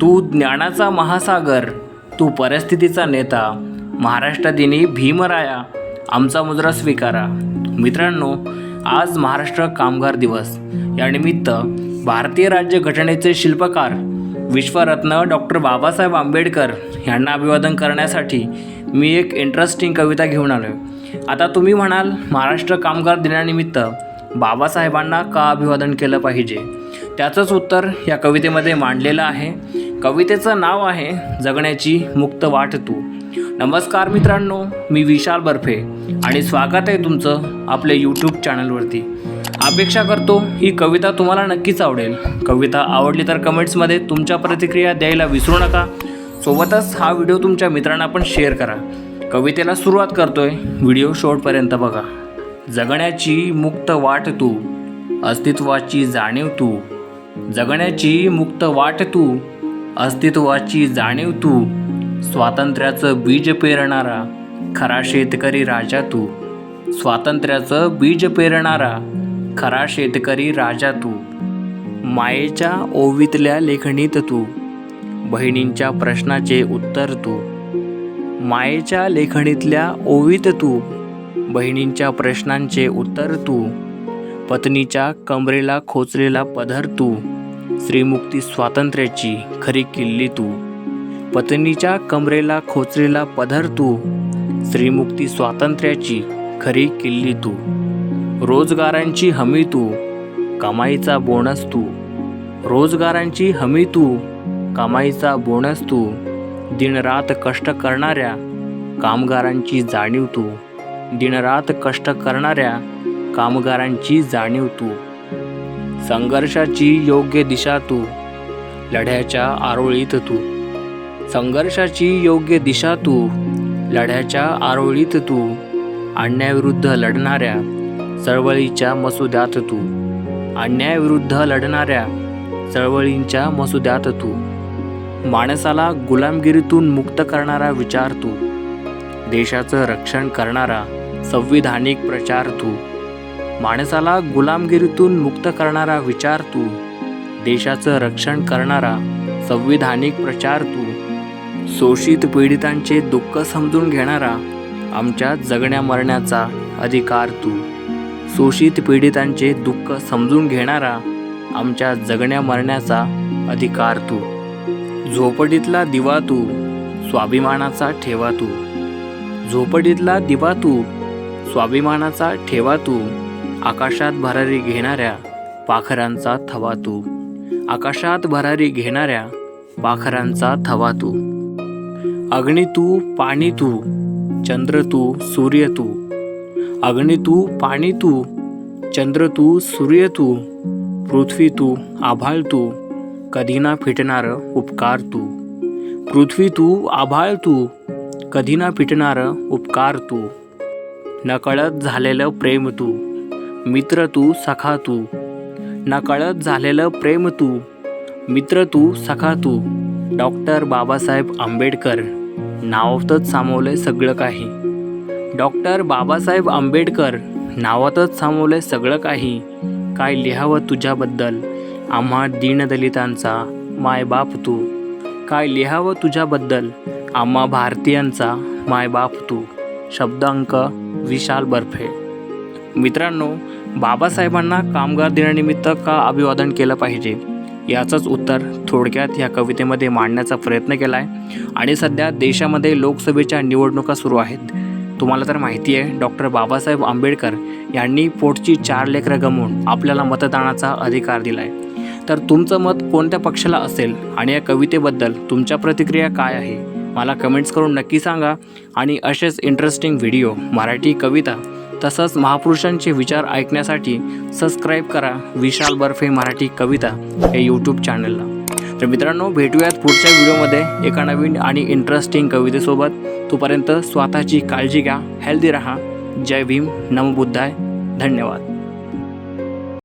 तू ज्ञानाचा महासागर तू परिस्थितीचा नेता. महाराष्ट्रादिनी भीमराया आमचा मुद्रा स्वीकारा. मित्रांनो आज महाराष्ट्र कामगार दिवस. यानिमित्त भारतीय राज्य घटनेचे शिल्पकार विश्वरत्न डॉक्टर बाबासाहेब आंबेडकर यांना अभिवादन करण्यासाठी मी एक इंटरेस्टिंग कविता घेऊन आलो आता तुम्ही म्हणाल महाराष्ट्र कामगार दिनानिमित्त बाबासाहेबांना का अभिवादन केलं पाहिजे? त्याचंच उत्तर या कवितेमध्ये मांडलेलं आहे. कवितेचं नाव आहे जगण्याची मुक्त वाट तू. नमस्कार मित्रांनो मी विशाल बर्फे आणि स्वागत आहे तुमचं आपल्या यूट्यूब चॅनलवरती अपेक्षा करतो ही कविता तुम्हाला नक्कीच आवडेल. कविता आवडली तर कमेंट्समध्ये तुमच्या प्रतिक्रिया द्यायला विसरू नका. सोबतच हा व्हिडिओ तुमच्या मित्रांना पण शेअर करा. कवितेला सुरुवात करतोय व्हिडिओ शेवटपर्यंत बघा. जगण्याची मुक्त वाट तू अस्तित्वाची जाणीव तू. जगण्याची मुक्त वाट तू अस्तित्वाची जाणीव तू स्वातंत्र्याचं बीज पेरणारा खरा शेतकरी राजा तू. स्वातंत्र्याचं बीज पेरणारा खरा शेतकरी राजा तू. मायेच्या ओवीतल्या लेखणीत तू बहिणींच्या प्रश्नाचे उत्तर तू. मायेच्या लेखणीतल्या ओवीत तू बहिणींच्या प्रश्नांचे उत्तर तू. पत्नीच्या कमरेला खोचलेला पदर तू. श्रीमुक्ती स्वातंत्र्याची खरी किल्ली तू. पत्नीच्या कमरेला खोचलेला पधर तू. श्रीमुक्ती स्वातंत्र्याची खरी किल्ली तू. रोजगारांची हमी तू. कमाईचा बोनस तू. रोजगारांची हमी तू. कमाईचा बोनस तू. दिनरात कष्ट करणाऱ्या कामगारांची जाणीव तू. दिनरात कष्ट करणाऱ्या कामगारांची जाणीव तू. संघर्षाची योग्य दिशा तू. लढ्याच्या आरोळीत तू. संघर्षाची योग्य दिशा तू. लढ्याच्या आरोळीत तू. अन्यायाविरुद्ध लढणाऱ्या चळवळीच्या मसुद्यात तू. अन्यायाविरुद्ध लढणाऱ्या चळवळींच्या मसुद्यात तू. माणसाला गुलामगिरीतून मुक्त करणारा विचार तू. देशाचं रक्षण करणारा संविधानिक प्रचार तू. माणसाला गुलामगिरीतून मुक्त करणारा विचार तू. देशाचं रक्षण करणारा संविधानिक प्रचार तू. शोषित पीडितांचे दुःख समजून घेणारा आमच्या जगण्या मरण्याचा अधिकार तू. शोषित पीडितांचे दुःख समजून घेणारा आमच्या जगण्या मरण्याचा अधिकार तू. झोपडीतला दिवा तू स्वाभिमानाचा ठेवा तू. झोपडीतला दिवा तू स्वाभिमानाचा ठेवा तू. आकाशात भरारी घेणाऱ्या पाखरांचा थवा तू. आकाशात भरारी घेणाऱ्या पाखरांचा थवा तू. अग्नी तू पाणी तू चंद्र तू सूर्य तू. अग्नी तू पाणी तू चंद्र तू सूर्य तू. पृथ्वी तू आभाळ तू कधी ना फिटणारं उपकार तू. पृथ्वी तू आभाळ तू कधी ना फिटणारं उपकार तू. नकळत झालेलं प्रेम तू. मित्र तू सखा तू. नकळत झालेलं प्रेम तू. मित्र तू सखा तू. डॉक्टर बाबासाहेब आंबेडकर. नावातच सामावलंय सगळं काही. डॉक्टर बाबासाहेब आंबेडकर. नावातच सामावलंय सगळं काही. काय लिहावं तुझ्याबद्दल? आम्हा दीनदलितांचा मायबाप तू. काय लिहावं तुझ्याबद्दल? आम्हा भारतीयांचा मायबाप तू. शब्दांक विशाल बर्फे. मित्रांनो बाबासाहेबांना कामगार दिनानिमित्त का अभिवादन केलं पाहिजे? याचंच उत्तर थोडक्यात ह्या कवितेमध्ये मांडण्याचा प्रयत्न केला आहे आणि सध्या देशामध्ये लोकसभेच्या निवडणुका सुरू आहेत. तुम्हाला तर माहिती आहे डॉक्टर बाबासाहेब आंबेडकर यांनी पोटची चार लेकरं गमवून आपल्याला मतदानाचा अधिकार दिला आहे तर तुमचं मत कोणत्या पक्षाला असेल? आणि या कवितेबद्दल तुमच्या प्रतिक्रिया काय आहे? मला कमेंट्स करून नक्की सांगा. आणि असेच इंटरेस्टिंग व्हिडिओ मराठी कविता तसंच महापुरुषांचे विचार ऐकण्यासाठी सबस्क्राईब करा. विशाल बर्फे मराठी कविता या यूट्यूब चॅनलला तर मित्रांनो भेटूयात पुढच्या व्हिडिओमध्ये एका नवीन आणि इंटरेस्टिंग कवितेसोबत. तोपर्यंत स्वतःची काळजी घ्या हेल्दी राहा. जय भीम नमबुद्धाय धन्यवाद.